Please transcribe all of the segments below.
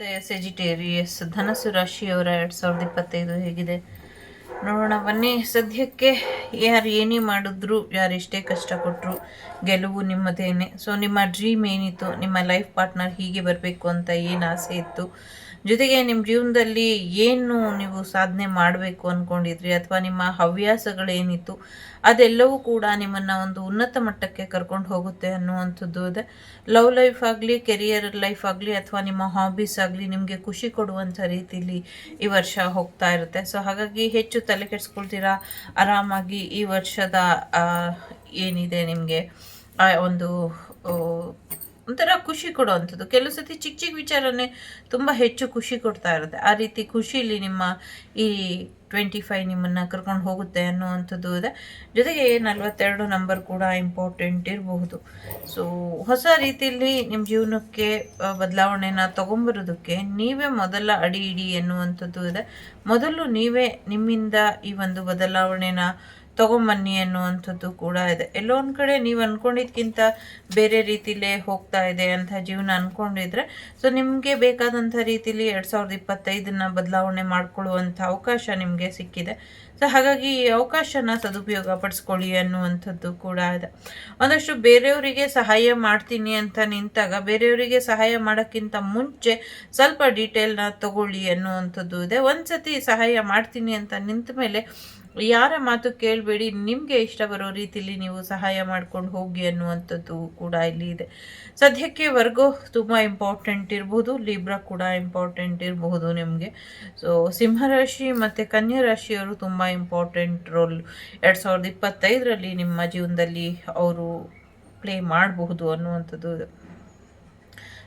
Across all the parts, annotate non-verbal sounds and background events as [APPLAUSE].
ನಮಸ್ತೆ ಸೆಜಿಟೇರಿಯಸ್ ಧನಸ್ಸು ರಾಶಿಯವರ ಎರಡು ಸಾವಿರದ ಇಪ್ಪತ್ತೈದು ಹೇಗಿದೆ. ನೋಡೋಣ, ಬನ್ನಿ. ಸದ್ಯಕ್ಕೆ ಯಾರು ಏನೇ ಮಾಡಿದ್ರು, ಯಾರು ಎಷ್ಟೇ ಕಷ್ಟ ಕೊಟ್ಟರು ಗೆಲುವು ನಿಮ್ಮದೇನೆ. ಸೊ ನಿಮ್ಮ ಡ್ರೀಮ್ ಏನಿತ್ತು? ನಿಮ್ಮ ಲೈಫ್ ಪಾರ್ಟ್ನರ್ ಹೀಗೆ ಬರಬೇಕು ಅಂತ ಏನು ಆಸೆ ಇತ್ತು? ಜೊತೆಗೆ ನಿಮ್ಮ ಜೀವನದಲ್ಲಿ ಏನು ನೀವು ಸಾಧನೆ ಮಾಡಬೇಕು ಅಂದ್ಕೊಂಡಿದ್ರಿ ಅಥವಾ ನಿಮ್ಮ ಹವ್ಯಾಸಗಳೇನಿತ್ತು? ಅದೆಲ್ಲವೂ ಕೂಡ ನಿಮ್ಮನ್ನು ಒಂದು ಉನ್ನತ ಮಟ್ಟಕ್ಕೆ ಕರ್ಕೊಂಡು ಹೋಗುತ್ತೆ ಅನ್ನುವಂಥದ್ದು ಇದೆ. ಲವ್ ಲೈಫ್ ಆಗಲಿ ಕೆರಿಯರ್ ಲೈಫ್ ಆಗಲಿ, ಅಥವಾ ನಿಮ್ಮ ಹಾಬೀಸ್ ಆಗಲಿ ನಿಮಗೆ ಖುಷಿ ಕೊಡುವಂಥ ರೀತಿಯಲ್ಲಿ ಈ ವರ್ಷ ಹೋಗ್ತಾ ಇರುತ್ತೆ. ಸೊ ಹಾಗಾಗಿ ಹೆಚ್ಚು ತಲೆ ಕೆಡಿಸ್ಕೊಳ್ತೀರಾ? ಆರಾಮಾಗಿ ಈ ವರ್ಷದ ಏನಿದೆ ನಿಮಗೆ? ಒಂದು ಒಂಥರ ಖುಷಿ ಕೊಡುವಂಥದ್ದು. ಕೆಲವು ಸತಿ ಚಿಕ್ಕ ಚಿಕ್ಕ ವಿಚಾರನೇ ತುಂಬ ಹೆಚ್ಚು ಖುಷಿ ಕೊಡ್ತಾ ಇರುತ್ತೆ. ಆ ರೀತಿ ಖುಷಿಲಿ ನಿಮ್ಮ ಈ ಟ್ವೆಂಟಿ ಫೈವ್ ನಿಮ್ಮನ್ನು ಕರ್ಕೊಂಡು ಹೋಗುತ್ತೆ ಅನ್ನುವಂಥದ್ದು ಇದೆ. ಜೊತೆಗೆ ನಲವತ್ತೆರಡು ನಂಬರ್ ಕೂಡ ಇಂಪಾರ್ಟೆಂಟ್ ಇರಬಹುದು. ಸೊ ಹೊಸ ರೀತಿಯಲ್ಲಿ ನಿಮ್ಮ ಜೀವನಕ್ಕೆ ಬದಲಾವಣೆನ ತಗೊಂಬರೋದಕ್ಕೆ ನೀವೇ ಮೊದಲ ಅಡಿ ಇಡಿ ಎನ್ನುವಂಥದ್ದು ಇದೆ. ಮೊದಲು ನೀವೇ ನಿಮ್ಮಿಂದ ಈ ಒಂದು ಬದಲಾವಣೆನ ತಗೊಂಬನ್ನಿ ಅನ್ನುವಂಥದ್ದು ಕೂಡ ಇದೆ. ಎಲ್ಲೋ ಒಂದು ಕಡೆ ನೀವು ಅಂದ್ಕೊಂಡಿದ್ಕಿಂತ ಬೇರೆ ರೀತಿಲೇ ಹೋಗ್ತಾ ಇದೆ ಅಂತ ಜೀವನ ಅಂದ್ಕೊಂಡಿದ್ರೆ ಸೊ ನಿಮಗೆ ಬೇಕಾದಂಥ ರೀತಿಲಿ ಎರಡು ಸಾವಿರದ ಇಪ್ಪತ್ತೈದನ್ನು ಬದಲಾವಣೆ ಮಾಡಿಕೊಳ್ಳುವಂಥ ಅವಕಾಶ ನಿಮಗೆ ಸಿಕ್ಕಿದೆ. ಸೊ ಹಾಗಾಗಿ ಈ ಅವಕಾಶನ ಸದುಪಯೋಗ ಪಡಿಸ್ಕೊಳ್ಳಿ ಅನ್ನುವಂಥದ್ದು ಕೂಡ ಇದೆ. ಒಂದಷ್ಟು ಬೇರೆಯವರಿಗೆ ಸಹಾಯ ಮಾಡ್ತೀನಿ ಅಂತ ನಿಂತಾಗ, ಬೇರೆಯವರಿಗೆ ಸಹಾಯ ಮಾಡೋಕ್ಕಿಂತ ಮುಂಚೆ ಸ್ವಲ್ಪ ಡೀಟೇಲ್ನ ತಗೊಳ್ಳಿ ಅನ್ನುವಂಥದ್ದು ಇದೆ. ಒಂದ್ಸತಿ ಸಹಾಯ ಮಾಡ್ತೀನಿ ಅಂತ ನಿಂತ ಮೇಲೆ ಯಾರ ಮಾತು ಕೇಳಬೇಡಿ, ನಿಮಗೆ ಇಷ್ಟ ಬರೋ ರೀತಿಲಿ ನೀವು ಸಹಾಯ ಮಾಡ್ಕೊಂಡು ಹೋಗಿ ಅನ್ನುವಂಥದ್ದು ಕೂಡ ಇಲ್ಲಿ ಇದೆ. ಸದ್ಯಕ್ಕೆ ವರ್ಗೋ ತುಂಬ ಇಂಪಾರ್ಟೆಂಟ್ ಇರಬಹುದು ಲಿಬ್ರಾ ಕೂಡ ಇಂಪಾರ್ಟೆಂಟ್ ಇರಬಹುದು ನಿಮಗೆ. ಸೊ ಸಿಂಹರಾಶಿ ಮತ್ತು ಕನ್ಯಾ ರಾಶಿಯವರು ತುಂಬ ಇಂಪಾರ್ಟೆಂಟ್ ರೋಲ್ ಎರಡು ಸಾವಿರದ ಇಪ್ಪತ್ತೈದರಲ್ಲಿ ನಿಮ್ಮ ಜೀವನದಲ್ಲಿ ಅವರು ಪ್ಲೇ ಮಾಡಬಹುದು ಅನ್ನುವಂಥದ್ದು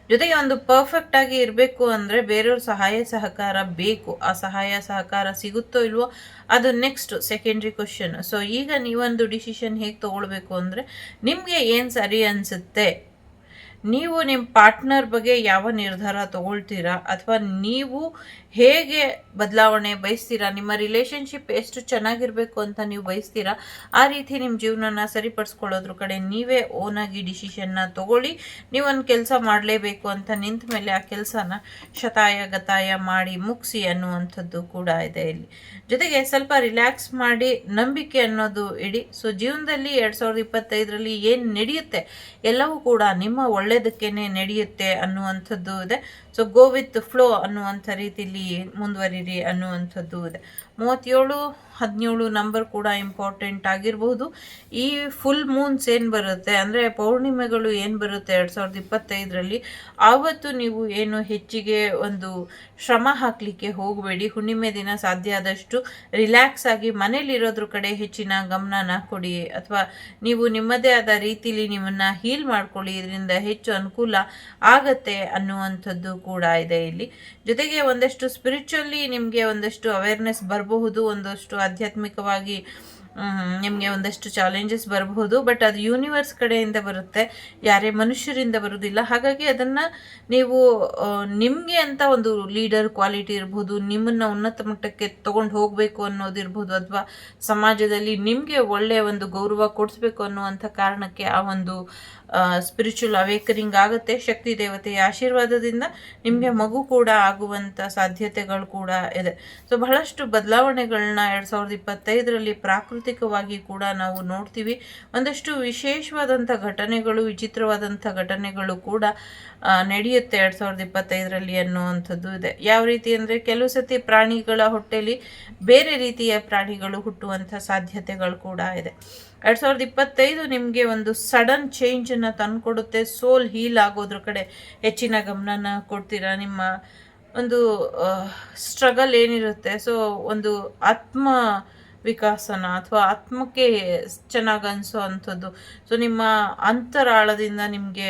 ಜೊತೆಗೆ ಒಂದು ಪರ್ಫೆಕ್ಟ್ ಆಗಿ ಇರಬೇಕು ಅಂದರೆ ಬೇರೆಯವ್ರ ಸಹಾಯ ಸಹಕಾರ ಬೇಕು. ಆ ಸಹಾಯ ಸಹಕಾರ ಸಿಗುತ್ತೋ ಇಲ್ವೋ ಅದು ನೆಕ್ಸ್ಟ್ ಸೆಕೆಂಡ್ರಿ ಕ್ವಶನ್ ಸೊ ಈಗ ನೀವೊಂದು ಡಿಸಿಷನ್ ಹೇಗೆ ತೊಗೊಳ್ಬೇಕು ಅಂದರೆ ನಿಮಗೆ ಏನು ಸರಿ ಅನಿಸುತ್ತೆ? ನೀವು ನಿಮ್ಮ ಪಾರ್ಟ್ನರ್ ಬಗ್ಗೆ ಯಾವ ನಿರ್ಧಾರ ತಗೊಳ್ತೀರಾ? ಅಥವಾ ನೀವು ಹೇಗೆ ಬದಲಾವಣೆ ಬಯಸ್ತೀರಾ? ನಿಮ್ಮ ರಿಲೇಷನ್ಶಿಪ್ ಎಷ್ಟು ಚೆನ್ನಾಗಿರಬೇಕು ಅಂತ ನೀವು ಬಯಸ್ತೀರಾ? ಆ ರೀತಿ ನಿಮ್ಮ ಜೀವನನ ಸರಿಪಡಿಸ್ಕೊಳ್ಳೋದ್ರ ಕಡೆ ನೀವೇ ಓನಾಗಿ ಡಿಸಿಷನ್ನ ತಗೊಳ್ಳಿ. ನೀವೊಂದು ಕೆಲಸ ಮಾಡಲೇಬೇಕು ಅಂತ ನಿಂತ ಮೇಲೆ ಆ ಕೆಲಸನ ಶತಾಯ, ಗತಾಯ ಮಾಡಿ ಮುಗಿಸಿ ಅನ್ನುವಂಥದ್ದು ಕೂಡ ಇದೆ ಇಲ್ಲಿ. ಜೊತೆಗೆ ಸ್ವಲ್ಪ ರಿಲ್ಯಾಕ್ಸ್ ಮಾಡಿ ನಂಬಿಕೆ ಅನ್ನೋದು ಇಡಿ. ಸೊ ಜೀವನದಲ್ಲಿ ಎರಡು ಸಾವಿರದ ಇಪ್ಪತ್ತೈದರಲ್ಲಿ ಏನು ನಡೆಯುತ್ತೆ? ಎಲ್ಲವೂ ಕೂಡ ನಿಮ್ಮ ಒಳ್ಳೆಯದಕ್ಕೇನೆ ನಡೆಯುತ್ತೆ ಅನ್ನುವಂಥದ್ದು ಇದೆ. ಸೊ ಗೋ ವಿತ್ ಫ್ಲೋ ಅನ್ನುವಂಥ ರೀತಿಲಿ ಮುಂದುವರಿರಿ ಅನ್ನುವಂಥದ್ದು ಇದೆ. ಮೂವತ್ತೇಳು, ಹದಿನೇಳು ನಂಬರ್ ಕೂಡ ಇಂಪಾರ್ಟೆಂಟ್ ಆಗಿರಬಹುದು ಈ ಫುಲ್ ಮೂನ್ಸ್ ಏನು ಬರುತ್ತೆ ಅಂದರೆ ಪೌರ್ಣಿಮೆಗಳು ಏನು ಬರುತ್ತೆ ಎರಡು ಸಾವಿರದ ಇಪ್ಪತ್ತೈದರಲ್ಲಿ, ಆವತ್ತು ನೀವು ಏನು ಹೆಚ್ಚಿಗೆ ಒಂದು ಶ್ರಮ ಹಾಕಲಿಕ್ಕೆ ಹೋಗಬೇಡಿ. ಹುಣ್ಣಿಮೆ ದಿನ ಸಾಧ್ಯ ಆದಷ್ಟು ರಿಲ್ಯಾಕ್ಸ್ ಆಗಿ ಮನೇಲಿರೋದ್ರ ಕಡೆ ಹೆಚ್ಚಿನ ಗಮನನ ಕೊಡಿ. ಅಥವಾ ನೀವು ನಿಮ್ಮದೇ ಆದ ರೀತಿಲಿ ನಿಮ್ಮನ್ನು ಹೀಲ್ ಮಾಡ್ಕೊಳ್ಳಿ. ಇದರಿಂದ ಹೆಚ್ಚು ಅನುಕೂಲ ಆಗತ್ತೆ ಅನ್ನುವಂಥದ್ದು ಕೂಡ ಇದೆ ಇಲ್ಲಿ. ಜೊತೆಗೆ ಒಂದಷ್ಟು ಸ್ಪಿರಿಚುವಲಿ ನಿಮಗೆ ಒಂದಷ್ಟು ಅವೇರ್ನೆಸ್ ಬರಬಹುದು, ಒಂದಷ್ಟು ಆಧ್ಯಾತ್ಮಿಕವಾಗಿ ನಿಮಗೆ ಒಂದಷ್ಟು ಚಾಲೆಂಜಸ್ ಬರಬಹುದು ಬಟ್ ಅದು ಯೂನಿವರ್ಸ್ ಕಡೆಯಿಂದ ಬರುತ್ತೆ. ಯಾರೇ ಮನುಷ್ಯರಿಂದ ಬರೋದಿಲ್ಲ ಹಾಗಾಗಿ ಅದನ್ನು ನೀವು ನಿಮಗೆ ಅಂತ ಒಂದು ಲೀಡರ್ ಕ್ವಾಲಿಟಿ ಇರ್ಬೋದು, ನಿಮ್ಮನ್ನು ಉನ್ನತ ಮಟ್ಟಕ್ಕೆ ತೊಗೊಂಡು ಹೋಗಬೇಕು ಅನ್ನೋದಿರ್ಬೋದು ಅಥವಾ ಸಮಾಜದಲ್ಲಿ ನಿಮಗೆ ಒಳ್ಳೆಯ ಒಂದು ಗೌರವ ಕೊಡಿಸ್ಬೇಕು ಅನ್ನುವಂಥ ಕಾರಣಕ್ಕೆ ಆ ಒಂದು ಸ್ಪಿರಿಚುವಲ್ ಅವೇಕರಿಂಗ್ ಆಗುತ್ತೆ, ಶಕ್ತಿ ದೇವತೆಯ ಆಶೀರ್ವಾದದಿಂದ ನಿಮಗೆ ಮಗು ಕೂಡ ಆಗುವಂಥ ಸಾಧ್ಯತೆಗಳು ಕೂಡ ಇದೆ. ಸೊ ಬಹಳಷ್ಟು ಬದಲಾವಣೆಗಳನ್ನ ಎರಡು ಸಾವಿರದ ಇಪ್ಪತ್ತೈದರಲ್ಲಿ ಪ್ರಾಕೃತಿಕವಾಗಿ ಕೂಡ ನಾವು ನೋಡ್ತೀವಿ. ಒಂದಷ್ಟು ವಿಶೇಷವಾದಂಥ ಘಟನೆಗಳು, ವಿಚಿತ್ರವಾದಂಥ ಘಟನೆಗಳು ಕೂಡ ನಡೆಯುತ್ತೆ ಎರಡು ಸಾವಿರದ ಇಪ್ಪತ್ತೈದರಲ್ಲಿ ಅನ್ನುವಂಥದ್ದು ಇದೆ. ಯಾವ ರೀತಿ ಅಂದರೆ ಕೆಲವು ಸತಿ ಪ್ರಾಣಿಗಳ ಹೊಟ್ಟೆಯಲ್ಲಿ ಬೇರೆ ರೀತಿಯ ಪ್ರಾಣಿಗಳು ಹುಟ್ಟುವಂಥ ಸಾಧ್ಯತೆಗಳು ಕೂಡ ಇದೆ. ಎರಡು ಸಾವಿರದ ಇಪ್ಪತ್ತೈದು ನಿಮಗೆ ಒಂದು ಸಡನ್ ಚೇಂಜನ್ನು ತಂದುಕೊಡುತ್ತೆ. ಸೋಲ್ ಹೀಲ್ ಆಗೋದ್ರ ಕಡೆ ಹೆಚ್ಚಿನ ಗಮನನ ಕೊಡ್ತೀರಾ? ನಿಮ್ಮ ಒಂದು ಸ್ಟ್ರಗಲ್ ಏನಿರುತ್ತೆ? ಸೊ ಒಂದು ಆತ್ಮ ವಿಕಾಸನ ಅಥವಾ ಆತ್ಮಕ್ಕೆ ಚೆನ್ನಾಗಿ ಅನಿಸೋ ಅಂಥದ್ದು. ಸೊ ನಿಮ್ಮ ಅಂತರಾಳದಿಂದ ನಿಮಗೆ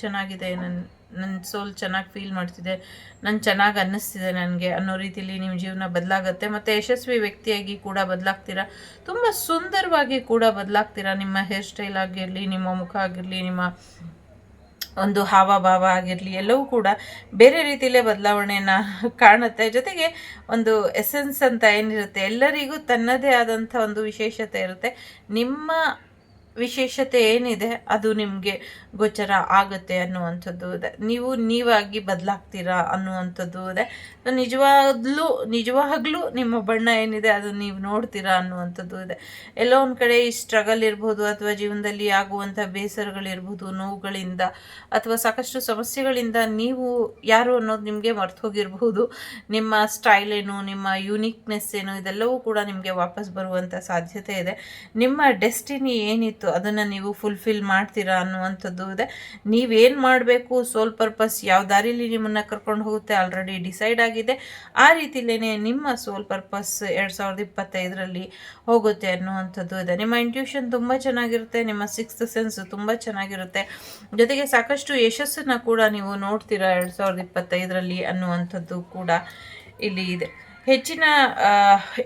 ಚೆನ್ನಾಗಿದೆ ನನ್ನ ನನ್ನ ಸೋಲ್ ಚೆನ್ನಾಗಿ ಫೀಲ್ ಮಾಡ್ತಿದೆ ನಾನು ಚೆನ್ನಾಗಿ ಅನ್ನಿಸ್ತಿದೆ ನನಗೆ ಅನ್ನೋ ರೀತಿಯಲ್ಲಿ ನಿಮ್ಮ ಜೀವನ ಬದಲಾಗುತ್ತೆ. ಮತ್ತು ಯಶಸ್ವಿ ವ್ಯಕ್ತಿಯಾಗಿ ಕೂಡ ಬದಲಾಗ್ತೀರಾ? ತುಂಬ ಸುಂದರವಾಗಿ ಕೂಡ ಬದಲಾಗ್ತೀರಾ? ನಿಮ್ಮ ಹೇರ್ ಸ್ಟೈಲ್ ಆಗಿರಲಿ, ನಿಮ್ಮ ಮುಖ ಆಗಿರಲಿ, ನಿಮ್ಮ ಒಂದು ಹಾವಭಾವ ಆಗಿರಲಿ, ಎಲ್ಲವೂ ಕೂಡ ಬೇರೆ ರೀತಿಯಲ್ಲೇ ಬದಲಾವಣೆಯನ್ನು [LAUGHS] ಕಾಣುತ್ತೆ. ಜೊತೆಗೆ ಒಂದು ಎಸೆನ್ಸ್ ಅಂತ ಏನಿರುತ್ತೆ? ಎಲ್ಲರಿಗೂ ತನ್ನದೇ ಆದಂಥ ಒಂದು ವಿಶೇಷತೆ ಇರುತ್ತೆ. ನಿಮ್ಮ ವಿಶೇಷತೆ ಏನಿದೆ ಅದು ನಿಮಗೆ ಗೋಚರ ಆಗುತ್ತೆ ಅನ್ನುವಂಥದ್ದು ಇದೆ. ನೀವು ನೀವಾಗಿ ಬದಲಾಗ್ತೀರಾ ಅನ್ನುವಂಥದ್ದು ಇದೆ. ನಿಜವಾಗ್ಲೂ ನಿಜವಾಗ್ಲೂ ನಿಮ್ಮ ಬಣ್ಣ ಏನಿದೆ ಅದು ನೀವು ನೋಡ್ತೀರಾ ಅನ್ನುವಂಥದ್ದು ಇದೆ. ಎಲ್ಲೋ ಒಂದು ಕಡೆ ಈ ಸ್ಟ್ರಗಲ್ ಇರ್ಬೋದು ಅಥವಾ ಜೀವನದಲ್ಲಿ ಆಗುವಂಥ ಬೇಸರಗಳಿರ್ಬೋದು, ನೋವುಗಳಿಂದ ಅಥವಾ ಸಾಕಷ್ಟು ಸಮಸ್ಯೆಗಳಿಂದ ನೀವು ಯಾರು ಅನ್ನೋದು ನಿಮಗೆ ಮರ್ತು ಹೋಗಿರ್ಬೋದು. ನಿಮ್ಮ ಸ್ಟೈಲ್ ಏನು, ನಿಮ್ಮ ಯೂನಿಕ್ನೆಸ್ ಏನು ಇದೆಲ್ಲವೂ ಕೂಡ ನಿಮಗೆ ವಾಪಸ್ ಬರುವಂಥ ಸಾಧ್ಯತೆ ಇದೆ. ನಿಮ್ಮ ಡೆಸ್ಟಿನಿ ಏನಿತ್ತು ಅದನ್ನು ನೀವು ಫುಲ್ಫಿಲ್ ಮಾಡ್ತೀರಾ ಅನ್ನುವಂಥದ್ದು ಇದೆ. ನೀವೇನು ಮಾಡಬೇಕು ಸೋಲ್ ಪರ್ಪಸ್ ಯಾವ ದಾರಿಲಿ ನಿಮ್ಮನ್ನು ಕರ್ಕೊಂಡು ಹೋಗುತ್ತೆ ಆಲ್ರೆಡಿ ಡಿಸೈಡ್ ಆಗಿದೆ. ಆ ರೀತಿಲೇ ನಿಮ್ಮ ಸೋಲ್ ಪರ್ಪಸ್ ಎರಡು ಸಾವಿರದ ಇಪ್ಪತ್ತೈದರಲ್ಲಿ ಹೋಗುತ್ತೆ ಅನ್ನುವಂಥದ್ದು ಇದೆ. ನಿಮ್ಮ ಇಂಟ್ಯೂಷನ್ ತುಂಬ ಚೆನ್ನಾಗಿರುತ್ತೆ, ನಿಮ್ಮ ಸಿಕ್ಸ್ತ್ ಸೆನ್ಸ್ ತುಂಬ ಚೆನ್ನಾಗಿರುತ್ತೆ. ಜೊತೆಗೆ ಸಾಕಷ್ಟು ಯಶಸ್ಸನ್ನು ಕೂಡ ನೀವು ನೋಡ್ತೀರಾ ಎರಡು ಸಾವಿರದ ಇಪ್ಪತ್ತೈದರಲ್ಲಿ ಅನ್ನುವಂಥದ್ದು ಕೂಡ ಇಲ್ಲಿ ಇದೆ. ಹೆಚ್ಚಿನ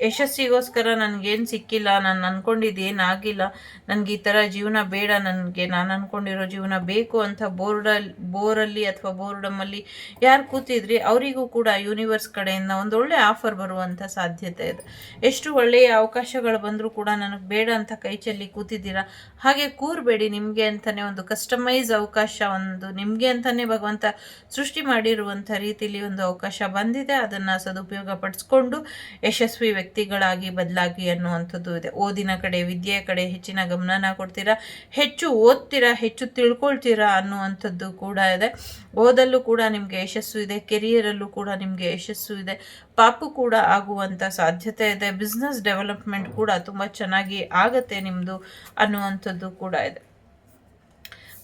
ಯಶಸ್ಸಿಗೋಸ್ಕರ ನನಗೇನು ಸಿಕ್ಕಿಲ್ಲ, ನಾನು ಅಂದ್ಕೊಂಡಿದ್ದು ಆಗಿಲ್ಲ ನನಗೆ ಈ ಥರ ಜೀವನ ಬೇಡ, ನನಗೆ ನಾನು ಅಂದ್ಕೊಂಡಿರೋ ಜೀವನ ಬೇಕು ಅಂತ ಬೋರ್ಡಲ್ಲಿ ಬೋರಲ್ಲಿ ಅಥವಾ ಬೋರ್ಡಮ್ಮಲ್ಲಿ ಯಾರು ಕೂತಿದ್ರಿ, ಅವರಿಗೂ ಕೂಡ ಯೂನಿವರ್ಸ್ ಕಡೆಯಿಂದ ಒಂದು ಒಳ್ಳೆ ಆಫರ್ ಬರುವಂಥ ಸಾಧ್ಯತೆ ಇದೆ. ಎಷ್ಟು ಒಳ್ಳೆಯ ಅವಕಾಶಗಳು ಬಂದರೂ ಕೂಡ ನನಗೆ ಬೇಡ ಅಂತ ಕೈ ಚೆಲ್ಲಿ ಕೂತಿದ್ದೀರಾ? ಹಾಗೆ ಕೂರಬೇಡಿ ನಿಮಗೆ ಅಂತಲೇ ಒಂದು ಕಸ್ಟಮೈಸ್ ಅವಕಾಶ, ಒಂದು ನಿಮಗೆ ಅಂತಲೇ ಭಗವಂತ ಸೃಷ್ಟಿ ಮಾಡಿರುವಂಥ ರೀತಿಯಲ್ಲಿ ಒಂದು ಅವಕಾಶ ಬಂದಿದೆ, ಅದನ್ನು ಸದುಪಯೋಗ ಪಡಿಸ್ಕೊಂಡು ಯಶಸ್ವಿ ವ್ಯಕ್ತಿಗಳಾಗಿ ಬದಲಾಗಿ ಅನ್ನುವಂಥದ್ದು ಇದೆ. ಓದಿನ ಕಡೆ, ವಿದ್ಯೆಯ ಕಡೆ ಹೆಚ್ಚಿನ ಗಮನನ ಕೊಡ್ತೀರಾ? ಹೆಚ್ಚು ಓದ್ತೀರಾ? ಹೆಚ್ಚು ತಿಳ್ಕೊಳ್ತೀರಾ? ಅನ್ನುವಂಥದ್ದು ಕೂಡ ಇದೆ. ಓದಲ್ಲೂ ಕೂಡ ನಿಮಗೆ ಯಶಸ್ಸು ಇದೆ. ಕೆರಿಯರಲ್ಲೂ ಕೂಡ ನಿಮಗೆ ಯಶಸ್ಸು ಇದೆ. ಪಾಪು ಕೂಡ ಆಗುವಂಥ ಸಾಧ್ಯತೆ ಇದೆ. ಬಿಸ್ನೆಸ್ ಡೆವಲಪ್ಮೆಂಟ್ ಕೂಡ ತುಂಬ ಚೆನ್ನಾಗಿ ಆಗತ್ತೆ ನಿಮ್ಮದು ಅನ್ನುವಂಥದ್ದು ಕೂಡ ಇದೆ.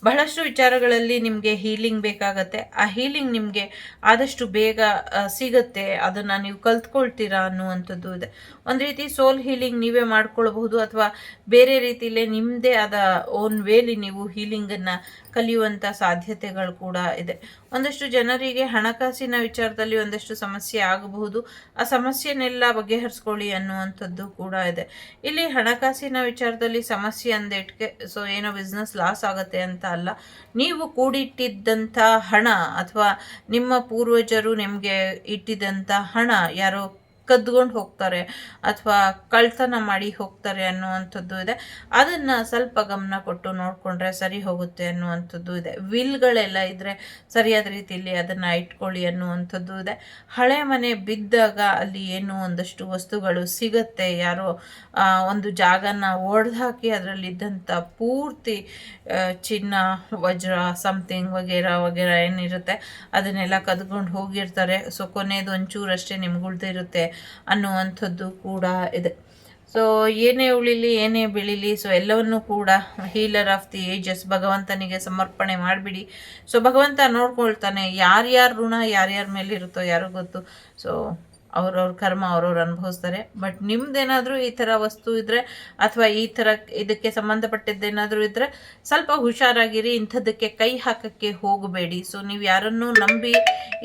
ಬಹಳಷ್ಟು ವಿಚಾರಗಳಲ್ಲಿ ನಿಮಗೆ ಹೀಲಿಂಗ್ ಬೇಕಾಗತ್ತೆ. ಆ ಹೀಲಿಂಗ್ ನಿಮಗೆ ಆದಷ್ಟು ಬೇಗ ಸಿಗುತ್ತೆ. ಅದನ್ನು ನೀವು ಕಲ್ತ್ಕೊಳ್ತೀರಾ ಅನ್ನುವಂಥದ್ದು ಇದೆ. ಒಂದು ರೀತಿ ಸೋಲ್ ಹೀಲಿಂಗ್ ನೀವೇ ಮಾಡ್ಕೊಳ್ಬಹುದು ಅಥವಾ ಬೇರೆ ರೀತಿಯಲ್ಲೇ ನಿಮ್ಮದೇ ಆದ ಓನ್ ವೇಲಿ ನೀವು ಹೀಲಿಂಗನ್ನು ಕಲಿಯುವಂಥ ಸಾಧ್ಯತೆಗಳು ಕೂಡ ಇದೆ. ಒಂದಷ್ಟು ಜನರಿಗೆ ಹಣಕಾಸಿನ ವಿಚಾರದಲ್ಲಿ ಒಂದಷ್ಟು ಸಮಸ್ಯೆ ಆಗಬಹುದು. ಆ ಸಮಸ್ಯೆನೆಲ್ಲ ಬಗೆಹರಿಸ್ಕೊಳ್ಳಿ ಅನ್ನುವಂಥದ್ದು ಕೂಡ ಇದೆ. ಇಲ್ಲಿ ಹಣಕಾಸಿನ ವಿಚಾರದಲ್ಲಿ ಸಮಸ್ಯೆ ಅಂದೇಟ್ಗೆ ಸೊ ಏನೋ ಬಿಸ್ನೆಸ್ ಲಾಸ್ ಆಗುತ್ತೆ ಅಂತ ಅಲ್ಲ. ನೀವು ಕೂಡಿಟ್ಟಿದ್ದಂಥ ಹಣ ಅಥವಾ ನಿಮ್ಮ ಪೂರ್ವಜರು ನಿಮಗೆ ಇಟ್ಟಿದ್ದಂಥ ಹಣ ಯಾರೋ ಕದ್ಕೊಂಡು ಹೋಗ್ತಾರೆ ಅಥವಾ ಕಳ್ತನ ಮಾಡಿ ಹೋಗ್ತಾರೆ ಅನ್ನುವಂಥದ್ದು ಇದೆ. ಅದನ್ನು ಸ್ವಲ್ಪ ಗಮನ ಕೊಟ್ಟು ನೋಡಿಕೊಂಡ್ರೆ ಸರಿ ಹೋಗುತ್ತೆ ಅನ್ನುವಂಥದ್ದು ಇದೆ. ವಿಲ್ಗಳೆಲ್ಲ ಇದ್ದರೆ ಸರಿಯಾದ ರೀತಿಯಲ್ಲಿ ಅದನ್ನು ಇಟ್ಕೊಳ್ಳಿ ಅನ್ನುವಂಥದ್ದು ಇದೆ. ಹಳೆ ಮನೆ ಬಿದ್ದಾಗ ಅಲ್ಲಿ ಏನು ಒಂದಷ್ಟು ವಸ್ತುಗಳು ಸಿಗುತ್ತೆ. ಯಾರೋ ಒಂದು ಜಾಗನ ಹಾಕಿ ಅದರಲ್ಲಿದ್ದಂಥ ಪೂರ್ತಿ ಚಿನ್ನ, ವಜ್ರ ಸಮಥಿಂಗ್ ವಗೇರಾ ವಗೇರಾ ಏನಿರುತ್ತೆ, ಅದನ್ನೆಲ್ಲ ಕದ್ಕೊಂಡು ಹೋಗಿರ್ತಾರೆ. ಸೊ ಕೊನೆಯದು ಒಂಚೂರಷ್ಟೇ ನಿಮ್ಗೆ ಉಳಿದಿರುತ್ತೆ ಅನ್ನುವಂಥದ್ದು ಕೂಡ ಇದೆ. ಸೊ ಏನೇ ಉಳಿಲಿ, ಏನೇ ಬೆಳೀಲಿ ಸೊ ಎಲ್ಲವನ್ನೂ ಕೂಡ ಹೀಲರ್ ಆಫ್ ದಿ ಏಜಸ್ ಭಗವಂತನಿಗೆ ಸಮರ್ಪಣೆ ಮಾಡಿಬಿಡಿ. ಸೊ ಭಗವಂತ ನೋಡ್ಕೊಳ್ತಾನೆ, ಯಾರ್ಯಾರ ಋಣ, ಯಾರ್ಯಾರ ಮೇಲೆ ಇರುತ್ತೋ ಯಾರಿಗೂ ಗೊತ್ತು. ಸೊ ಅವ್ರವ್ರ ಕರ್ಮ ಅವ್ರವ್ರು ಅನುಭವಿಸ್ತಾರೆ. ಬಟ್ ನಿಮ್ದೇನಾದರೂ ಈ ಥರ ವಸ್ತು ಇದ್ದರೆ ಅಥವಾ ಈ ಥರ ಇದಕ್ಕೆ ಸಂಬಂಧಪಟ್ಟಿದ್ದೇನಾದರೂ ಇದ್ದರೆ ಸ್ವಲ್ಪ ಹುಷಾರಾಗಿರಿ, ಇಂಥದ್ದಕ್ಕೆ ಕೈ ಹಾಕಕ್ಕೆ ಹೋಗಬೇಡಿ. ಸೊ ನೀವು ಯಾರನ್ನೂ ನಂಬಿ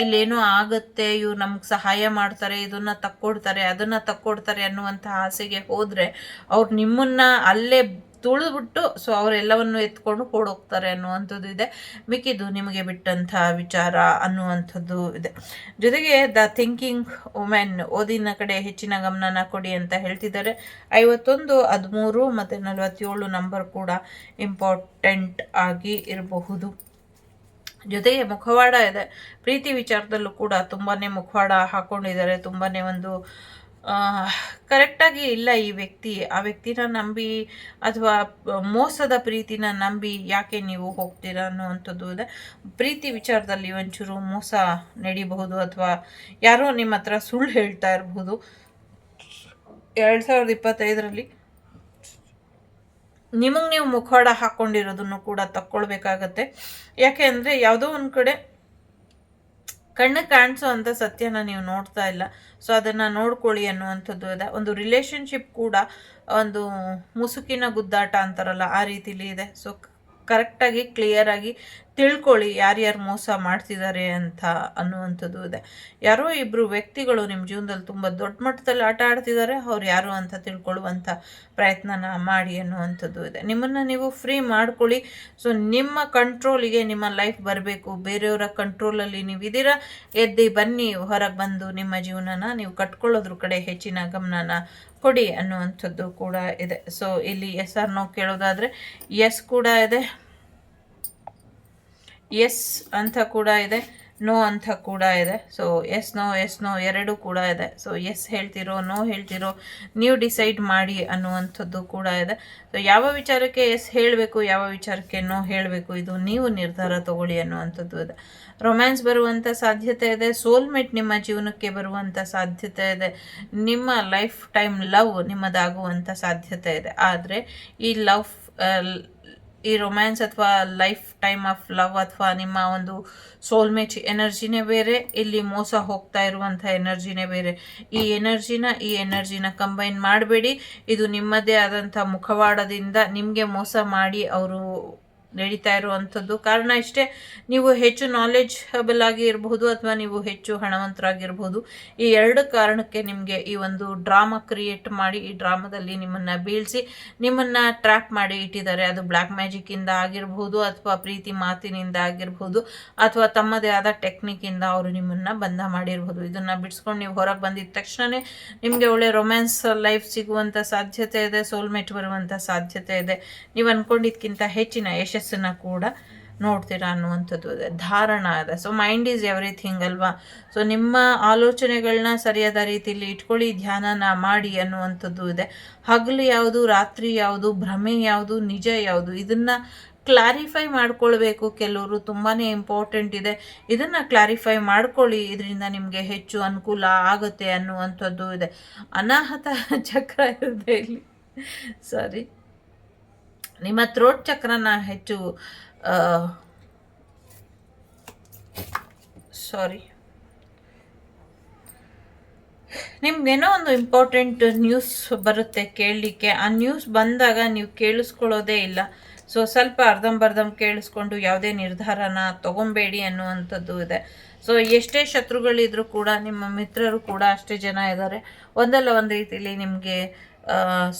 ಇಲ್ಲೇನೋ ಆಗುತ್ತೆ, ಇವ್ರು ನಮ್ಗೆ ಸಹಾಯ ಮಾಡ್ತಾರೆ, ಇದನ್ನ ತಕ್ಕೊಡ್ತಾರೆ, ಅದನ್ನ ತಕ್ಕೊಡ್ತಾರೆ ಅನ್ನುವಂಥ ಆಸೆಗೆ ಹೋದರೆ ಅವ್ರು ನಿಮ್ಮನ್ನ ಅಲ್ಲೇ ತುಳಿದ್ಬಿಟ್ಟು ಸೊ ಅವರೆಲ್ಲವನ್ನು ಎತ್ಕೊಂಡು ಕೊಡೋಗ್ತಾರೆ ಅನ್ನುವಂಥದ್ದು ಇದೆ. ಮಿಕ್ಕಿದ್ದು ನಿಮಗೆ ಬಿಟ್ಟಂಥ ವಿಚಾರ ಅನ್ನುವಂಥದ್ದು ಇದೆ. ಜೊತೆಗೆ ದ ಥಿಂಕಿಂಗ್ ವುಮೆನ್ ಓದಿನ ಕಡೆ ಹೆಚ್ಚಿನ ಗಮನನ ಕೊಡಿ ಅಂತ ಹೇಳ್ತಿದ್ದಾರೆ. ಐವತ್ತೊಂದು, ಹದಿಮೂರು ಮತ್ತು ನಲವತ್ತೇಳು ನಂಬರ್ ಕೂಡ ಇಂಪಾರ್ಟೆಂಟ್ ಆಗಿ ಇರಬಹುದು. ಜೊತೆಗೆ ಮುಖವಾಡ ಇದೆ. ಪ್ರೀತಿ ವಿಚಾರದಲ್ಲೂ ಕೂಡ ತುಂಬಾ ಮುಖವಾಡ ಹಾಕೊಂಡಿದ್ದಾರೆ. ತುಂಬಾ ಒಂದು ಕರೆಕ್ಟಾಗಿ ಇಲ್ಲ ಈ ವ್ಯಕ್ತಿ. ಆ ವ್ಯಕ್ತಿನ ನಂಬಿ ಅಥವಾ ಮೋಸದ ಪ್ರೀತಿನ ನಂಬಿ ಯಾಕೆ ನೀವು ಹೋಗ್ತೀರಾ ಅನ್ನುವಂಥದ್ದು ಇದೆ. ಪ್ರೀತಿ ವಿಚಾರದಲ್ಲಿ ಒಂಚೂರು ಮೋಸ ನಡೀಬಹುದು ಅಥವಾ ಯಾರೋ ನಿಮ್ಮ ಹತ್ರ ಸುಳ್ಳು ಹೇಳ್ತಾ ಇರಬಹುದು ಎರಡು ಸಾವಿರದ ಇಪ್ಪತ್ತೈದರಲ್ಲಿ ನಿಮಗೆ ನೀವು ಮುಖವಾಡ ಹಾಕ್ಕೊಂಡಿರೋದನ್ನು ಕೂಡ ತಕ್ಕೊಳ್ಬೇಕಾಗತ್ತೆ. ಯಾಕೆ ಅಂದರೆ ಯಾವುದೋ ಒಂದು ಕಡೆ ಕಣ್ಣು ಕಾಣಿಸೋ ಅಂಥ ಸತ್ಯನ ನೀವು ನೋಡ್ತಾ ಇಲ್ಲ. ಸೊ ಅದನ್ನು ನೋಡ್ಕೊಳ್ಳಿ ಅನ್ನುವಂಥದ್ದು ಇದೆ. ಒಂದು ರಿಲೇಷನ್ಶಿಪ್ ಕೂಡ ಒಂದು ಮುಸುಕಿನ ಗುದ್ದಾಟ ಅಂತಾರಲ್ಲ, ಆ ರೀತಿಲಿ ಇದೆ. ಸೊ ಕರೆಕ್ಟಾಗಿ ಕ್ಲಿಯರಾಗಿ ತಿಳ್ಕೊಳ್ಳಿ ಯಾರ್ಯಾರು ಮೋಸ ಮಾಡ್ತಿದ್ದಾರೆ ಅಂತ ಅನ್ನುವಂಥದ್ದು ಇದೆ. ಯಾರೋ ಇಬ್ಬರು ವ್ಯಕ್ತಿಗಳು ನಿಮ್ಮ ಜೀವನದಲ್ಲಿ ತುಂಬ ದೊಡ್ಡ ಮಟ್ಟದಲ್ಲಿ ಆಟ ಆಡ್ತಿದ್ದಾರೆ ಅವ್ರು ಯಾರು ಅಂತ ತಿಳ್ಕೊಳ್ಳುವಂಥ ಪ್ರಯತ್ನನ ಮಾಡಿ ಅನ್ನುವಂಥದ್ದು ಇದೆ. ನಿಮ್ಮನ್ನು ನೀವು ಫ್ರೀ ಮಾಡ್ಕೊಳ್ಳಿ. ಸೊ ನಿಮ್ಮ ಕಂಟ್ರೋಲಿಗೆ ನಿಮ್ಮ ಲೈಫ್ ಬರಬೇಕು. ಬೇರೆಯವರ ಕಂಟ್ರೋಲಲ್ಲಿ ನೀವು ಇದ್ದೀರಾ ಎದ್ದು ಬನ್ನಿ, ಹೊರಗೆ ಬಂದು ನಿಮ್ಮ ಜೀವನನ ನೀವು ಕಟ್ಕೊಳ್ಳೋದ್ರ ಕಡೆ ಹೆಚ್ಚಿನ ಗಮನನ ಕೊಡಿ ಅನ್ನುವಂಥದ್ದು ಕೂಡ ಇದೆ. ಸೊ ಇಲ್ಲಿ ಎಸ್ ಆರ್ ನೋ ಕೇಳೋದಾದರೆ ಎಸ್ ಕೂಡ ಇದೆ. ಎಸ್ ಅಂತ ಕೂಡ ಇದೆ, ನೋ ಅಂತ ಕೂಡ ಇದೆ. So yes, no yes, no ಎರಡು ಕೂಡ ಇದೆ. ಸೊ ಎಸ್ ಹೇಳ್ತಿರೋ, ನೋ ಹೇಳ್ತಿರೋ, ನೀವು ಡಿಸೈಡ್ ಮಾಡಿ ಅನ್ನುವಂಥದ್ದು ಕೂಡ ಇದೆ. ಸೊ ಯಾವ ವಿಚಾರಕ್ಕೆ ಎಸ್ ಹೇಳಬೇಕು, ಯಾವ ವಿಚಾರಕ್ಕೆ ನೋ ಹೇಳಬೇಕು, ಇದು ನೀವು ನಿರ್ಧಾರ ತಗೊಳ್ಳಿ ಅನ್ನುವಂಥದ್ದು ಇದೆ. ರೊಮ್ಯಾನ್ಸ್ ಬರುವಂಥ ಸಾಧ್ಯತೆ ಇದೆ ಸೋಲ್ಮೇಟ್ ನಿಮ್ಮ ಜೀವನಕ್ಕೆ ಬರುವಂಥ ಸಾಧ್ಯತೆ ಇದೆ, ನಿಮ್ಮ ಲೈಫ್ ಟೈಮ್ ಲವ್ ನಿಮ್ಮದಾಗುವಂಥ ಸಾಧ್ಯತೆ ಇದೆ. ಆದರೆ ಈ ಲವ್ ಈ ರೊಮ್ಯಾನ್ಸ್ ಅಥವಾ ಲೈಫ್ ಟೈಮ್ ಆಫ್ ಲವ್ ಅಥವಾ ನಿಮ್ಮ ಒಂದು ಸೋಲ್ಮೇಚ್ ಎನರ್ಜಿನೇ ಬೇರೆ, ಇಲ್ಲಿ ಮೋಸ ಹೋಗ್ತಾ ಇರುವಂಥ ಎನರ್ಜಿನೇ ಬೇರೆ. ಈ ಎನರ್ಜಿನ ಈ ಎನರ್ಜಿನ ಕಂಬೈನ್ ಮಾಡಬೇಡಿ. ಇದು ನಿಮ್ಮದೇ ಆದಂಥ ಮುಖವಾಡದಿಂದ ನಿಮಗೆ ಮೋಸ ಮಾಡಿ ಅವರು ನಡೀತಾ ಇರುವಂಥದ್ದು. ಕಾರಣ ಇಷ್ಟೇ, ನೀವು ಹೆಚ್ಚು ನಾಲೆಜಬಲ್ ಆಗಿ ಇರಬಹುದು ಅಥವಾ ನೀವು ಹೆಚ್ಚು ಹಣವಂತರಾಗಿರ್ಬೋದು. ಈ ಎರಡು ಕಾರಣಕ್ಕೆ ನಿಮಗೆ ಈ ಒಂದು ಡ್ರಾಮಾ ಕ್ರಿಯೇಟ್ ಮಾಡಿ, ಈ ಡ್ರಾಮಾದಲ್ಲಿ ನಿಮ್ಮನ್ನು ಬೀಳಿಸಿ, ನಿಮ್ಮನ್ನು ಟ್ರ್ಯಾಪ್ ಮಾಡಿ ಇಟ್ಟಿದ್ದಾರೆ. ಅದು ಬ್ಲ್ಯಾಕ್ ಮ್ಯಾಜಿಕ್ಕಿಂದ ಆಗಿರ್ಬೋದು ಅಥವಾ ಪ್ರೀತಿ ಮಾತಿನಿಂದ ಆಗಿರ್ಬೋದು ಅಥವಾ ತಮ್ಮದೇ ಆದ ಟೆಕ್ನಿಕ್ಕಿಂದ ಅವರು ನಿಮ್ಮನ್ನು ಬಂಧ ಮಾಡಿರ್ಬೋದು. ಇದನ್ನು ಬಿಡಿಸ್ಕೊಂಡು ನೀವು ಹೊರಗೆ ಬಂದಿದ ತಕ್ಷಣವೇ ನಿಮಗೆ ಒಳ್ಳೆ ರೊಮ್ಯಾನ್ಸ್ ಲೈಫ್ ಸಿಗುವಂಥ ಸಾಧ್ಯತೆ ಇದೆ ಸೋಲ್ಮೇಟ್ ಬರುವಂಥ ಸಾಧ್ಯತೆ ಇದೆ. ನೀವು ಅಂದ್ಕೊಂಡಿದ್ದಕ್ಕಿಂತ ಹೆಚ್ಚಿನ ಯಶಸ್ಸನ್ನು ಕೂಡ ನೋಡ್ತೀರಾ ಅನ್ನುವಂಥದ್ದು ಧಾರಣ ಇದೆ ಸೊ ಮೈಂಡ್ ಈಸ್ ಎವ್ರಿಥಿಂಗ್ ಅಲ್ವಾ? ಸೊ ನಿಮ್ಮ ಆಲೋಚನೆಗಳನ್ನ ಸರಿಯಾದ ರೀತಿಯಲ್ಲಿ ಇಟ್ಕೊಳ್ಳಿ, ಧ್ಯಾನನ ಮಾಡಿ ಅನ್ನುವಂಥದ್ದು ಇದೆ. ಹಗಲು ಯಾವುದು, ರಾತ್ರಿ ಯಾವುದು, ಭ್ರಮೆ ಯಾವುದು, ನಿಜ ಯಾವುದು, ಇದನ್ನು ಕ್ಲಾರಿಫೈ ಮಾಡ್ಕೊಳ್ಬೇಕು ಕೆಲವರು. ತುಂಬಾ ಇಂಪಾರ್ಟೆಂಟ್ ಇದೆ. ಇದನ್ನು ಕ್ಲಾರಿಫೈ ಮಾಡ್ಕೊಳ್ಳಿ. ಇದರಿಂದ ನಿಮಗೆ ಹೆಚ್ಚು ಅನುಕೂಲ ಆಗುತ್ತೆ ಅನ್ನುವಂಥದ್ದು ಇದೆ. ಅನಾಹತ [LAUGHS] ಚಕ್ರ ಇದೆ ಇಲ್ಲಿ. ಸಾರಿ ನಿಮ್ಮ ಥ್ರೋಟ್ ಚಕ್ರನ ಹೆಚ್ಚು ಸಾರಿ ನಿಮ್ಗೇನೋ ಒಂದು ಇಂಪಾರ್ಟೆಂಟ್ ನ್ಯೂಸ್ ಬರುತ್ತೆ ಕೇಳಲಿಕ್ಕೆ. ಆ ನ್ಯೂಸ್ ಬಂದಾಗ ನೀವು ಕೇಳಿಸ್ಕೊಳ್ಳೋದೇ ಇಲ್ಲ. ಸೊ ಸ್ವಲ್ಪ ಅರ್ಧಂಬರ್ಧಂ ಕೇಳಿಸ್ಕೊಂಡು ಯಾವುದೇ ನಿರ್ಧಾರನ ತೊಗೊಬೇಡಿ ಅನ್ನುವಂಥದ್ದು ಇದೆ. ಸೊ ಎಷ್ಟೇ ಶತ್ರುಗಳಿದ್ರು ಕೂಡ, ನಿಮ್ಮ ಮಿತ್ರರು ಕೂಡ ಅಷ್ಟೇ ಜನ ಇದ್ದಾರೆ. ಒಂದಲ್ಲ ಒಂದು ರೀತಿಯಲ್ಲಿ ನಿಮಗೆ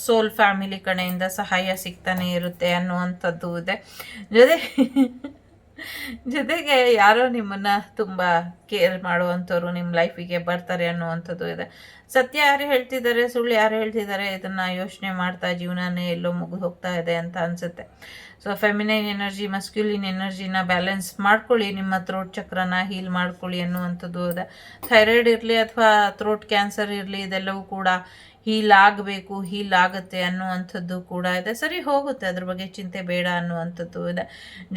ಸೋಲ್ ಫ್ಯಾಮಿಲಿ ಕಡೆಯಿಂದ ಸಹಾಯ ಸಿಗ್ತಾನೆ ಇರುತ್ತೆ ಅನ್ನುವಂಥದ್ದು ಇದೆ. ಜೊತೆ, ಜೊತೆಗೆ ಯಾರೋ ನಿಮ್ಮನ್ನ ತುಂಬ ಕೇರ್ ಮಾಡುವಂಥವ್ರು ನಿಮ್ಮ ಲೈಫಿಗೆ ಬರ್ತಾರೆ ಅನ್ನುವಂಥದ್ದು ಇದೆ. ಸತ್ಯ ಯಾರು ಹೇಳ್ತಿದ್ದಾರೆ, ಸುಳ್ಳು ಯಾರು ಹೇಳ್ತಿದ್ದಾರೆ, ಇದನ್ನು ಯೋಚನೆ ಮಾಡ್ತಾ ಜೀವನನೇ ಎಲ್ಲೋ ಮುಗಿದು ಹೋಗ್ತಾ ಇದೆ ಅಂತ ಅನಿಸುತ್ತೆ. ಸೊ ಫೆಮಿನೈನ್ ಎನರ್ಜಿ ಮಸ್ಕ್ಯುಲಿನ್ ಎನರ್ಜಿನ ಬ್ಯಾಲೆನ್ಸ್ ಮಾಡ್ಕೊಳ್ಳಿ, ನಿಮ್ಮ ಥ್ರೋಟ್ ಚಕ್ರನ ಹೀಲ್ ಮಾಡ್ಕೊಳ್ಳಿ ಅನ್ನುವಂಥದ್ದು ಇದೆ. ಥೈರಾಯ್ಡ್ ಇರಲಿ ಅಥವಾ ಥ್ರೋಟ್ ಕ್ಯಾನ್ಸರ್ ಇರಲಿ, ಇದೆಲ್ಲವೂ ಕೂಡ ಹೀಲ್ ಹೀಲಾಗುತ್ತೆ ಅನ್ನುವಂಥದ್ದು ಕೂಡ ಇದೆ. ಸರಿ, ಹೋಗುತ್ತೆ. ಅದ್ರ ಬಗ್ಗೆ ಚಿಂತೆ ಬೇಡ ಅನ್ನುವಂಥದ್ದು ಇದೆ.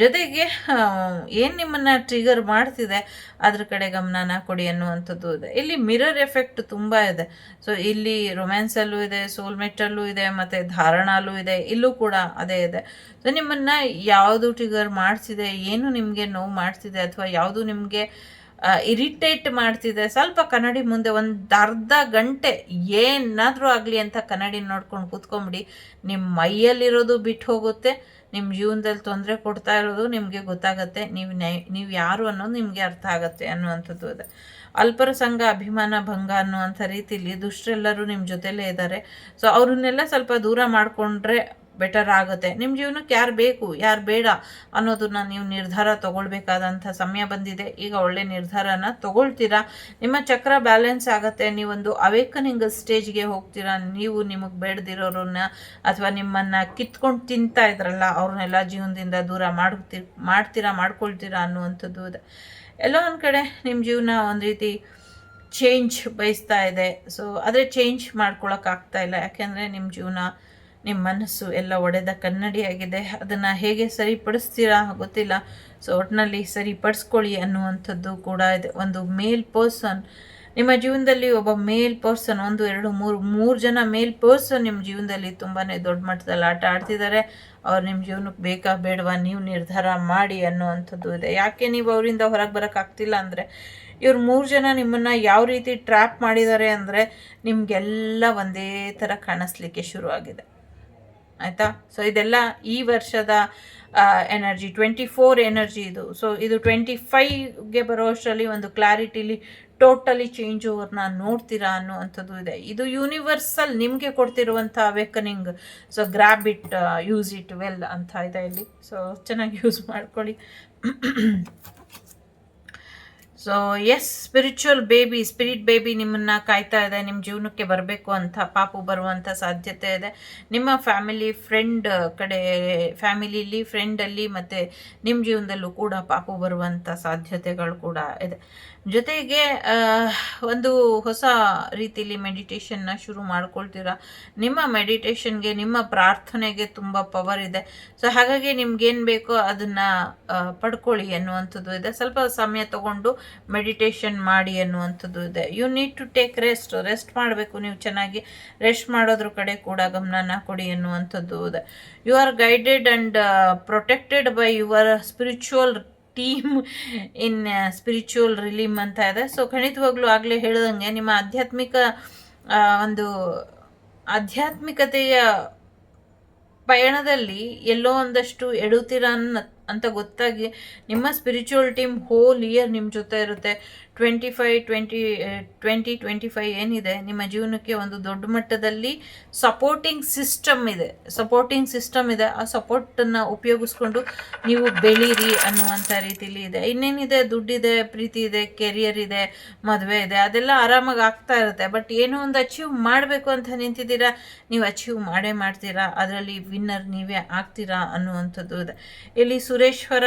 ಜೊತೆಗೆ ಏನು ನಿಮ್ಮನ್ನು ಟ್ರಿಗರ್ ಮಾಡ್ತಿದೆ, ಅದ್ರ ಕಡೆ ಗಮನನ ಕೊಡಿ ಅನ್ನುವಂಥದ್ದು ಇದೆ. ಇಲ್ಲಿ ಮಿರರ್ ಎಫೆಕ್ಟ್ ತುಂಬ ಇದೆ. ಸೊ ಇಲ್ಲಿ ರೊಮ್ಯಾನ್ಸಲ್ಲೂ ಇದೆ ಸೋಲ್ಮೇಟಲ್ಲೂ ಇದೆ, ಮತ್ತು ಧಾರಣಾಲೂ ಇದೆ. ಇಲ್ಲೂ ಕೂಡ ಅದೇ ಇದೆ. ಸೊ ನಿಮ್ಮನ್ನು ಯಾವುದು ಟ್ರಿಗರ್ ಮಾಡಿಸಿದೆ, ಏನು ನಿಮಗೆ ನೋವು ಮಾಡಿಸಿದೆ, ಅಥವಾ ಯಾವುದು ನಿಮಗೆ ಇರಿಟೇಟ್ ಮಾಡ್ತಿದೆ. ಸ್ವಲ್ಪ ಕನ್ನಡಿ ಮುಂದೆ ಒಂದು ಅರ್ಧ ಗಂಟೆ ಏನಾದರೂ ಆಗಲಿ ಅಂತ ಕನ್ನಡಿ ನೋಡ್ಕೊಂಡು ಕೂತ್ಕೊಂಬಿಡಿ. ನಿಮ್ಮ ಮೈಯಲ್ಲಿರೋದು ಬಿಟ್ಟು ಹೋಗುತ್ತೆ ನಿಮ್ಮ ಜೀವನದಲ್ಲಿ ತೊಂದರೆ ಕೊಡ್ತಾ ಇರೋದು ನಿಮಗೆ ಗೊತ್ತಾಗುತ್ತೆ, ನೀವು ನೀವು ಯಾರು ಅನ್ನೋದು ನಿಮಗೆ ಅರ್ಥ ಆಗುತ್ತೆ ಅನ್ನುವಂಥದ್ದು ಅದೇ ಅಲ್ಪರ ಸಂಘ, ಅಭಿಮಾನ, ಭಂಗ ಅನ್ನುವಂಥ ರೀತಿಯಲ್ಲಿ ದುಷ್ಟರೆಲ್ಲರೂ ನಿಮ್ಮ ಜೊತೆಲೇ ಇದ್ದಾರೆ ಸೊ ಅವ್ರನ್ನೆಲ್ಲ ಸ್ವಲ್ಪ ದೂರ ಮಾಡಿಕೊಂಡ್ರೆ ಬೆಟರ್ ಆಗುತ್ತೆ. ನಿಮ್ಮ ಜೀವನಕ್ಕೆ ಯಾರು ಬೇಕು, ಯಾರು ಬೇಡ ಅನ್ನೋದನ್ನ ನೀವು ನಿರ್ಧಾರ ತಗೊಳ್ಬೇಕಾದಂಥ ಸಮಯ ಬಂದಿದೆ. ಈಗ ಒಳ್ಳೆ ನಿರ್ಧಾರನ ತಗೊಳ್ತೀರಾ? ನಿಮ್ಮ ಚಕ್ರ ಬ್ಯಾಲೆನ್ಸ್ ಆಗುತ್ತೆ. ನೀವೊಂದು ಅವೇಕನಿಂಗ್ ಸ್ಟೇಜ್ಗೆ ಹೋಗ್ತೀರಾ? ನೀವು ನಿಮಗೆ ಬೇಡದಿರೋರನ್ನ ಅಥವಾ ನಿಮ್ಮನ್ನು ಕಿತ್ಕೊಂಡು ತಿಂತಾ ಇದ್ರಲ್ಲ, ಅವ್ರನ್ನೆಲ್ಲ ಜೀವನದಿಂದ ದೂರ ಮಾಡ್ತಿ, ಮಾಡ್ತೀರಾ, ಮಾಡ್ಕೊಳ್ತೀರಾ ಅನ್ನುವಂಥದ್ದು ಇದೆ. ಎಲ್ಲೋ ಒಂದು ಕಡೆ ನಿಮ್ಮ ಜೀವನ ಒಂದು ರೀತಿ ಚೇಂಜ್ ಬಯಸ್ತಾ ಇದೆ. ಸೊ ಆದರೆ ಚೇಂಜ್ ಮಾಡ್ಕೊಳಕ್ಕಾಗ್ತಾ ಇಲ್ಲ. ಯಾಕೆಂದರೆ ನಿಮ್ಮ ಜೀವನ ನಿಮ್ಮ ಮನಸ್ಸು ಎಲ್ಲ ಒಡೆದ ಕನ್ನಡಿಯಾಗಿದೆ. ಅದನ್ನು ಹೇಗೆ ಸರಿಪಡಿಸ್ತೀರಾ ಗೊತ್ತಿಲ್ಲ. ಸೊ ಒಟ್ಟಿನಲ್ಲಿ ಸರಿಪಡಿಸ್ಕೊಳ್ಳಿ ಅನ್ನುವಂಥದ್ದು ಕೂಡ ಇದೆ. ಒಂದು ಮೇಲ್ ಪರ್ಸನ್ ನಿಮ್ಮ ಜೀವನದಲ್ಲಿ ಒಬ್ಬ ಮೇಲ್ ಪರ್ಸನ್ ಒಂದು, ಎರಡು, ಮೂರು ಮೂರು ಜನ ಮೇಲ್ ಪರ್ಸನ್ ನಿಮ್ಮ ಜೀವನದಲ್ಲಿ ತುಂಬಾ ದೊಡ್ಡ ಮಟ್ಟದಲ್ಲಿ ಆಟ ಆಡ್ತಿದ್ದಾರೆ. ಅವ್ರು ನಿಮ್ಮ ಜೀವನಕ್ಕೆ ಬೇಕಾ ಬೇಡವಾ ನೀವು ನಿರ್ಧಾರ ಮಾಡಿ ಅನ್ನುವಂಥದ್ದು ಇದೆ. ಯಾಕೆ ನೀವು ಅವರಿಂದ ಹೊರಗೆ ಬರೋಕ್ಕಾಗ್ತಿಲ್ಲ ಅಂದರೆ, ಇವ್ರು ಮೂರು ಜನ ನಿಮ್ಮನ್ನು ಯಾವ ರೀತಿ ಟ್ರ್ಯಾಪ್ ಮಾಡಿದ್ದಾರೆ ಅಂದರೆ, ನಿಮಗೆಲ್ಲ ಒಂದೇ ಥರ ಕಾಣಿಸ್ಲಿಕ್ಕೆ ಶುರುವಾಗಿದೆ. ಆಯಿತಾ? ಸೊ ಇದೆಲ್ಲ ಈ ವರ್ಷದ ಎನರ್ಜಿ ಟ್ವೆಂಟಿ ಫೋರ್ ಎನರ್ಜಿ ಇದು. ಸೊ ಇದು ಟ್ವೆಂಟಿ ಫೈವ್ಗೆ ಬರೋ ಅಷ್ಟರಲ್ಲಿ ಒಂದು ಕ್ಲಾರಿಟಿಲಿ ಟೋಟಲಿ ಚೇಂಜ್ ಓವರ್ನ ನೋಡ್ತೀರಾ ಅನ್ನುವಂಥದ್ದು ಇದೆ. ಇದು ಯೂನಿವರ್ಸಲ್ ನಿಮಗೆ ಕೊಡ್ತಿರುವಂಥ awakening so grab it use it well ಅಂತ ಇದೆ ಇಲ್ಲಿ. ಸೊ ಚೆನ್ನಾಗಿ ಯೂಸ್ ಮಾಡ್ಕೊಳ್ಳಿ. So yes spiritual baby spirit baby ನಿಮ್ಮನ್ನ ಕಾಯ್ತಾ ಇದೆ ನಿಮ್ಮ ಜೀವನಕ್ಕೆ ಬರಬೇಕು ಅಂತ, ಪಾಪು ಬರುವಂಥ ಸಾಧ್ಯತೆ ಇದೆ. ನಿಮ್ಮ ಫ್ಯಾಮಿಲಿ ಫ್ರೆಂಡ್ ಕಡೆ ಫ್ಯಾಮಿಲಿಲಿ ಫ್ರೆಂಡಲ್ಲಿ ಮತ್ತು ನಿಮ್ಮ ಜೀವನದಲ್ಲೂ ಕೂಡ ಪಾಪು ಬರುವಂಥ ಸಾಧ್ಯತೆಗಳು ಕೂಡ ಇದೆ. ಜೊತೆಗೆ ಒಂದು ಹೊಸ ರೀತಿಯಲ್ಲಿ ಮೆಡಿಟೇಷನ್ನ ಶುರು ಮಾಡ್ಕೊಳ್ತೀರಾ? ನಿಮ್ಮ ಮೆಡಿಟೇಷನ್ಗೆ ನಿಮ್ಮ ಪ್ರಾರ್ಥನೆಗೆ ತುಂಬ ಪವರ್ ಇದೆ. ಸೊ ಹಾಗಾಗಿ ನಿಮ್ಗೇನು ಬೇಕೋ ಅದನ್ನು ಪಡ್ಕೊಳ್ಳಿ ಅನ್ನುವಂಥದ್ದು ಇದೆ. ಸ್ವಲ್ಪ ಸಮಯ ತಗೊಂಡು ಮೆಡಿಟೇಷನ್ ಮಾಡಿ ಅನ್ನುವಂಥದ್ದು ಇದೆ. You need to take rest rest ಮಾಡಬೇಕು ನೀವು ಚೆನ್ನಾಗಿ. ರೆಸ್ಟ್ ಮಾಡೋದ್ರ ಕಡೆ ಕೂಡ ಗಮನನ ಕೊಡಿ ಅನ್ನುವಂಥದ್ದು ಇದೆ. You are guided and protected by your spiritual team in spiritual realm ಅಂತ ಇದೆ. ಸೊ ಖಂಡಿತವಾಗ್ಲೂ ಆಗಲೇ ಹೇಳ್ದಂಗೆ ನಿಮ್ಮ ಆಧ್ಯಾತ್ಮಿಕ ಒಂದು ಆಧ್ಯಾತ್ಮಿಕತೆಯ ಪಯಣದಲ್ಲಿ ಎಲ್ಲೋ ಒಂದಷ್ಟು ಎಡುತ್ತೀರ ಅನ್ನ, ಅಂತ ಗೊತ್ತಾಗಿ ನಿಮ್ಮ ಸ್ಪಿರಿಚುವಲ್ ಟೀಮ್ ಹೋಲ್ ಇಯರ್ ನಿಮ್ಮ ಜೊತೆ ಇರುತ್ತೆ. Twenty five twenty twenty twenty five ಏನಿದೆ, ನಿಮ್ಮ ಜೀವನಕ್ಕೆ ಒಂದು ದೊಡ್ಡ ಮಟ್ಟದಲ್ಲಿ ಸಪೋರ್ಟಿಂಗ್ ಸಿಸ್ಟಮ್ ಇದೆ. ಸಪೋರ್ಟಿಂಗ್ ಸಿಸ್ಟಮ್ ಇದೆ. ಆ ಸಪೋರ್ಟನ್ನು ಉಪಯೋಗಿಸ್ಕೊಂಡು ನೀವು ಬೆಳೀರಿ ಅನ್ನುವಂಥ ರೀತಿಯಲ್ಲಿ ಇದೆ. ಇನ್ನೇನಿದೆ? ದುಡ್ಡಿದೆ, ಪ್ರೀತಿ ಇದೆ ಕೆರಿಯರ್ ಇದೆ, ಮದುವೆ ಇದೆ. ಅದೆಲ್ಲ ಆರಾಮಾಗಿ ಆಗ್ತಾ ಇರುತ್ತೆ. ಬಟ್ ಏನೋ ಒಂದು ಅಚೀವ್ ಮಾಡಬೇಕು ಅಂತ ನಿಂತಿದ್ದೀರಾ? ನೀವು ಅಚೀವ್ ಮಾಡೇ ಮಾಡ್ತೀರಾ? ಅದರಲ್ಲಿ ವಿನ್ನರ್ ನೀವೇ ಆಗ್ತೀರಾ ಅನ್ನುವಂಥದ್ದು ಇದೆ. ಇಲ್ಲಿ ಸುರೇಶ್ವರ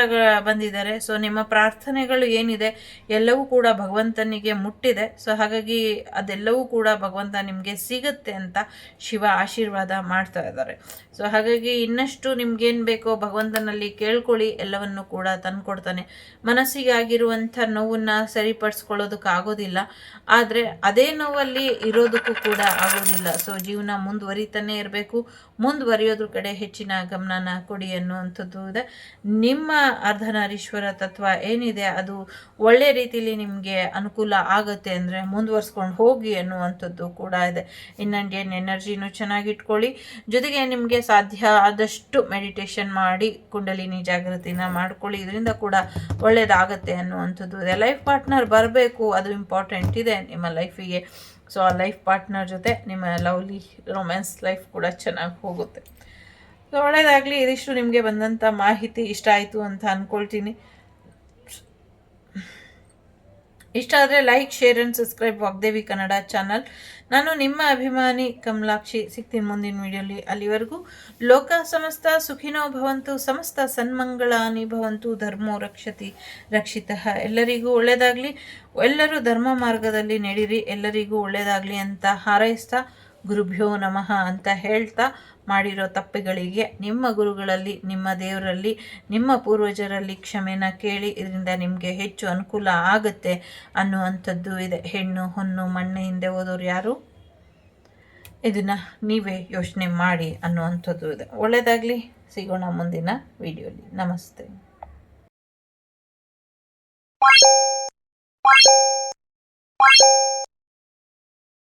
ಬಂದಿದ್ದಾರೆ. ಸೊ ನಿಮ್ಮ ಪ್ರಾರ್ಥನೆಗಳು ಏನಿದೆ? ಎಲ್ಲವೂ ಕೂಡ ಭಗವಂತನಿಗೆ ಮುಟ್ಟಿದೆ. ಸೊ ಹಾಗಾಗಿ ಅದೆಲ್ಲವೂ ಕೂಡ ಭಗವಂತ ನಿಮಗೆ ಸಿಗುತ್ತೆ ಅಂತ ಶಿವ ಆಶೀರ್ವಾದ ಮಾಡ್ತಾ ಇದ್ದಾರೆ. ಸೊ ಹಾಗಾಗಿ ಇನ್ನಷ್ಟು ನಿಮ್ಗೇನು ಬೇಕೋ ಭಗವಂತನಲ್ಲಿ ಕೇಳ್ಕೊಳ್ಳಿ, ಎಲ್ಲವನ್ನು ಕೂಡ ತಂದ್ಕೊಡ್ತಾನೆ. ಮನಸ್ಸಿಗೆ ಆಗಿರುವಂಥ ನೋವನ್ನು ಸರಿಪಡಿಸ್ಕೊಳ್ಳೋದಕ್ಕಾಗೋದಿಲ್ಲ ಆದರೆ ಅದೇ ನೋವಲ್ಲಿ ಇರೋದಕ್ಕೂ ಕೂಡ ಆಗೋದಿಲ್ಲ. ಸೊ ಜೀವನ ಮುಂದುವರಿತಾನೆ ಇರಬೇಕು. ಮುಂದುವರಿಯೋದ್ರ ಕಡೆ ಹೆಚ್ಚಿನ ಗಮನನ ಕೊಡಿ ಅನ್ನುವಂಥದ್ದು ಇದೆ. ನಿಮ್ಮ ಅರ್ಧನಾರೀಶ್ವರ ತತ್ವ ಏನಿದೆ, ಅದು ಒಳ್ಳೆ ರೀತಿಯಲ್ಲಿ ನಿಮಗೆ ಅನುಕೂಲ ಆಗುತ್ತೆ ಅಂದರೆ ಮುಂದುವರ್ಸ್ಕೊಂಡು ಹೋಗಿ ಅನ್ನುವಂಥದ್ದು ಕೂಡ ಇದೆ. ಇನ್ನಂಡಿಯನ್ ಎನರ್ಜಿನೂ ಚೆನ್ನಾಗಿ ಇಟ್ಕೊಳ್ಳಿ. ಜೊತೆಗೆ ನಿಮಗೆ ಸಾಧ್ಯ ಆದಷ್ಟು ಮೆಡಿಟೇಷನ್ ಮಾಡಿ ಕುಂಡಲಿನಿ ಜಾಗೃತಿನ ಮಾಡ್ಕೊಳ್ಳಿ. ಇದರಿಂದ ಕೂಡ ಒಳ್ಳೆಯದಾಗತ್ತೆ ಅನ್ನುವಂಥದ್ದು ಇದೆ. ಲೈಫ್ ಪಾರ್ಟ್ನರ್ ಬರಬೇಕು, ಅದು ಇಂಪಾರ್ಟೆಂಟ್ ಇದೆ ನಿಮ್ಮ ಲೈಫಿಗೆ ಸೊ ಆ ಲೈಫ್ ಪಾರ್ಟ್ನರ್ ಜೊತೆ ನಿಮ್ಮ ಲವ್ಲಿ ರೊಮ್ಯಾನ್ಸ್ ಲೈಫ್ ಕೂಡ ಚೆನ್ನಾಗಿ ಹೋಗುತ್ತೆ. ಸೊ ಒಳ್ಳೆಯದಾಗಲಿ ಇದಿಷ್ಟು ನಿಮಗೆ ಬಂದಂಥ ಮಾಹಿತಿ ಇಷ್ಟ ಆಯಿತು ಅಂತ ಅಂದ್ಕೊಳ್ತೀನಿ ಇಷ್ಟ ಆದರೆ like share and subscribe Vagdevi Kannada channel ನಾನು ನಿಮ್ಮ ಅಭಿಮಾನಿ ಕಮಲಾಕ್ಷಿ ಸಿಗ್ತೀನಿ ಮುಂದಿನ ವಿಡಿಯೋಲಿ ಅಲ್ಲಿವರೆಗೂ ಲೋಕ ಸಮಸ್ತ ಸುಖಿನೋ ಭವಂತು, ಸಮಸ್ತ ಸನ್ಮಂಗಳಾನಿ ಭವಂತು, ಧರ್ಮೋ ರಕ್ಷತಿ ರಕ್ಷಿತಃ. ಎಲ್ಲರಿಗೂ ಒಳ್ಳೆಯದಾಗಲಿ ಎಲ್ಲರೂ ಧರ್ಮ ಮಾರ್ಗದಲ್ಲಿ ನಡೀರಿ. ಎಲ್ಲರಿಗೂ ಒಳ್ಳೆಯದಾಗಲಿ ಅಂತ ಹಾರೈಸ್ತಾ ಗುರುಭ್ಯೋ ನಮಃ ಅಂತ ಹೇಳ್ತಾ ಮಾಡಿರೋ ತಪ್ಪುಗಳಿಗೆ ನಿಮ್ಮ ಗುರುಗಳಲ್ಲಿ, ನಿಮ್ಮ ದೇವರಲ್ಲಿ, ನಿಮ್ಮ ಪೂರ್ವಜರಲ್ಲಿ ಕ್ಷಮೆನ ಕೇಳಿ ಇದರಿಂದ ನಿಮಗೆ ಹೆಚ್ಚು ಅನುಕೂಲ ಆಗುತ್ತೆ ಅನ್ನುವಂಥದ್ದು ಇದೆ. ಹೆಣ್ಣು ಹೊನ್ನು ಮಣ್ಣೆ ಹಿಂದೆ ಓದೋರು ಯಾರು? ಇದನ್ನು ನೀವೇ ಯೋಚನೆ ಮಾಡಿ ಅನ್ನುವಂಥದ್ದು ಇದೆ. ಒಳ್ಳೆಯದಾಗಲಿ ಸಿಗೋಣ ಮುಂದಿನ ವಿಡಿಯೋಲಿ. ನಮಸ್ತೆ.